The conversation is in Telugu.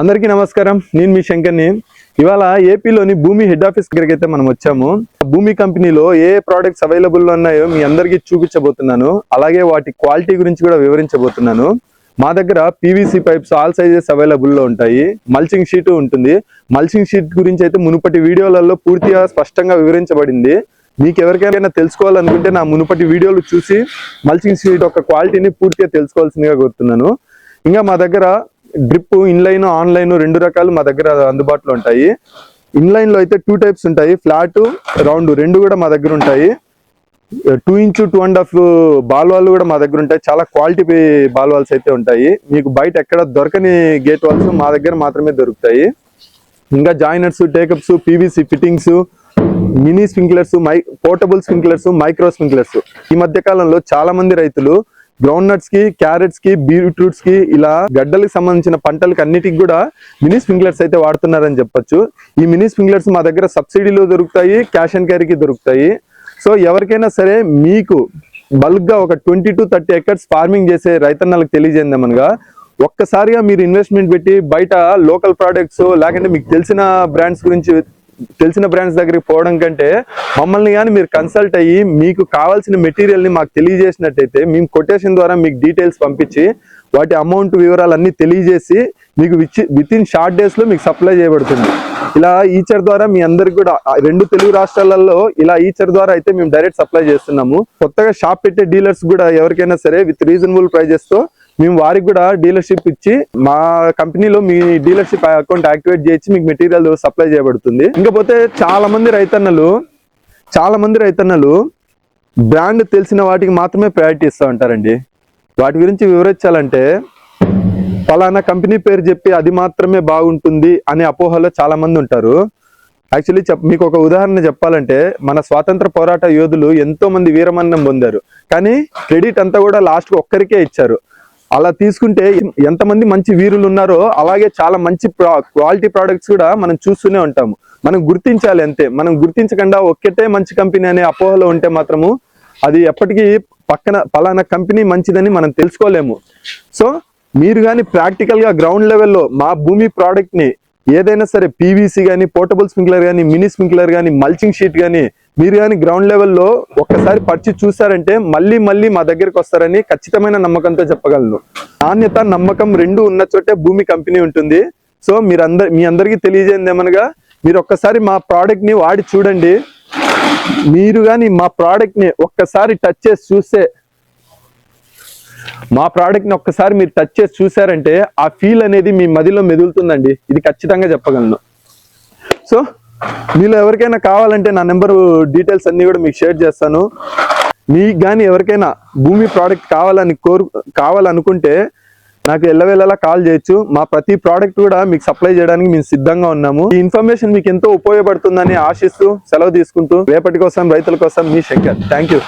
అందరికీ నమస్కారం. నేను మీ శంకర్ని. ఇవాళ ఏపీలోని భూమి హెడ్ ఆఫీస్ దగ్గరికి అయితే మనం వచ్చాము. భూమి కంపెనీలో ఏ ప్రోడక్ట్స్ అవైలబుల్ ఉన్నాయో మీ అందరికీ చూపించబోతున్నాను. అలాగే వాటి క్వాలిటీ గురించి కూడా వివరించబోతున్నాను. మా దగ్గర పీవీసీ పైప్స్ ఆల్ సైజెస్ అవైలబుల్లో ఉంటాయి. మల్చింగ్ షీట్ ఉంటుంది. మల్చింగ్ షీట్ గురించి అయితే మునుపటి వీడియోలలో పూర్తిగా స్పష్టంగా వివరించబడింది. మీకు ఎవరికైనా తెలుసుకోవాలనుకుంటే నా మునుపటి వీడియోలు చూసి మల్చింగ్ షీట్ యొక్క క్వాలిటీని పూర్తిగా తెలుసుకోవాల్సిందిగా కోరుతున్నాను. ఇంకా మా దగ్గర డ్రిప్ ఇన్లైన్ ఆన్లైన్ రెండు రకాలు మా దగ్గర అందుబాటులో ఉంటాయి. ఇన్లైన్లో అయితే టూ టైప్స్ ఉంటాయి. ఫ్లాట్ రౌండ్ రెండు కూడా మా దగ్గర ఉంటాయి. Two inch two and half ball valve కూడా మా దగ్గర ఉంటాయి. చాలా క్వాలిటీ బాల్ వాల్స్ అయితే ఉంటాయి. మీకు బయట ఎక్కడ దొరకని గేట్ వాల్స్ మా దగ్గర మాత్రమే దొరుకుతాయి. ఇంకా joiners takeups PVC fittings mini sprinklers my portable sprinklers micro sprinklers. ఈ మధ్య కాలంలో చాలా మంది రైతులు గ్రౌండ్ నట్స్కి క్యారెట్స్కి బీట్రూట్స్కి ఇలా గడ్డలకు సంబంధించిన పంటలకు అన్నిటికి కూడా మినీ స్ప్రింక్లర్స్ అయితే వాడుతున్నారని చెప్పొచ్చు. ఈ మినీ స్ప్రింక్లర్స్ మా దగ్గర సబ్సిడీలో దొరుకుతాయి క్యాష్ అండ్ క్యారీకి దొరుకుతాయి. సో ఎవరికైనా సరే మీకు బల్క్గా ఒక twenty to thirty acres farming చేసే రైతన్నలకు తెలియజేద్దామనగా ఒక్కసారిగా మీరు ఇన్వెస్ట్మెంట్ పెట్టి బయట లోకల్ ప్రోడక్ట్స్ లేకంటే మీకు తెలిసిన బ్రాండ్స్ గురించి తెలిసిన బ్రాండ్స్ దగ్గరికి పోవడం కంటే మమ్మల్ని కానీ మీరు కన్సల్ట్ అయ్యి మీకు కావాల్సిన మెటీరియల్ని మాకు తెలియజేసినట్టయితే మేము కొటేషన్ ద్వారా మీకు డీటెయిల్స్ పంపించి వాటి అమౌంట్ వివరాలు అన్నీ తెలియజేసి మీకు విత్ ఇన్ షార్ట్ డేస్లో మీకు సప్లై చేయబడుతుంది. ఇలా ఈచర్ ద్వారా మీ అందరికి కూడా రెండు తెలుగు రాష్ట్రాలలో ఇలా ఈచర్ ద్వారా అయితే మేము డైరెక్ట్ సప్లై చేస్తున్నాము. కొత్తగా షాప్ పెట్టే డీలర్స్ కూడా ఎవరికైనా సరే విత్ రీజనబుల్ ప్రైజెస్తో మేము వారికి కూడా డీలర్షిప్ ఇచ్చి మా కంపెనీలో మీ డీలర్షిప్ అకౌంట్ యాక్టివేట్ చేసి మీకు మెటీరియల్ సప్లై చేయబడుతుంది. ఇంకపోతే చాలా మంది రైతన్నలు చాలా మంది రైతన్నలు బ్రాండ్ తెలిసిన వాటికి మాత్రమే ప్రయారిటీ ఇస్తూ ఉంటారండి. వాటి గురించి వివరించాలంటే ఫలానా కంపెనీ పేరు చెప్పి అది మాత్రమే బాగుంటుంది అనే అపోహలో చాలా మంది ఉంటారు. యాక్చువల్లీ చెప్ మీకు ఒక ఉదాహరణ చెప్పాలంటే మన స్వాతంత్ర పోరాట యోధులు ఎంతో మంది వీరమరణం పొందారు. కానీ క్రెడిట్ అంతా కూడా లాస్ట్ ఒక్కరికే ఇచ్చారు. అలా తీసుకుంటే ఎంతమంది మంచి వీరులు ఉన్నారో అలాగే చాలా మంచి క్వాలిటీ ప్రోడక్ట్స్ కూడా మనం చూస్తూనే ఉంటాము. మనం గుర్తించాలి అంతే. మనం గుర్తించకుండా ఒక్కటే మంచి కంపెనీ అనే అపోహలో ఉంటే మాత్రము అది ఎప్పటికీ పక్కన పలానా కంపెనీ మంచిదని మనం తెలుసుకోలేము. సో మీరు కానీ ప్రాక్టికల్గా గ్రౌండ్ లెవెల్లో మా భూమి ప్రోడక్ట్ని ఏదైనా సరే పీవీసీ కానీ పోర్టబుల్ స్ప్రింక్లర్ కానీ మినీ స్ప్రింక్లర్ కానీ మల్చింగ్ షీట్ కానీ మీరు కానీ గ్రౌండ్ లెవెల్లో ఒక్కసారి పరిచి చూసారంటే మళ్ళీ మళ్ళీ మా దగ్గరికి వస్తారని ఖచ్చితమైన నమ్మకంతో చెప్పగలను. నాణ్యత నమ్మకం రెండు ఉన్న చోటే భూమి కంపెనీ ఉంటుంది. సో మీరు మీ అందరికీ తెలియజేయండి ఏమనగా మీరు ఒక్కసారి మా ప్రోడక్ట్ని వాడి చూడండి. మీరు కానీ మా ప్రోడక్ట్ని ఒక్కసారి టచ్ చేసి చూస్తే మా ప్రోడక్ట్ని ఒక్కసారి మీరు టచ్ చేసి చూసారంటే ఆ ఫీల్ అనేది మీ మదిలో మెదులుతుందండి. ఇది ఖచ్చితంగా చెప్పగలను. సో మీలో ఎవరికైనా కావాలంటే నా నెంబరు డీటెయిల్స్ అన్నీ కూడా మీకు షేర్ చేస్తాను. మీకు కానీ ఎవరికైనా భూమి ప్రోడక్ట్ కావాలని కోరు కావాలనుకుంటే నాకు ఎల్లవేళలా కాల్ చేయొచ్చు. మా ప్రతి ప్రోడక్ట్ కూడా మీకు సప్లై చేయడానికి మేము సిద్ధంగా ఉన్నాము. ఈ ఇన్ఫర్మేషన్ మీకు ఎంతో ఉపయోగపడుతుందని ఆశిస్తూ సెలవు తీసుకుంటూ రేపటి కోసం రైతుల కోసం మీ శంకర్ థ్యాంక్ యూ.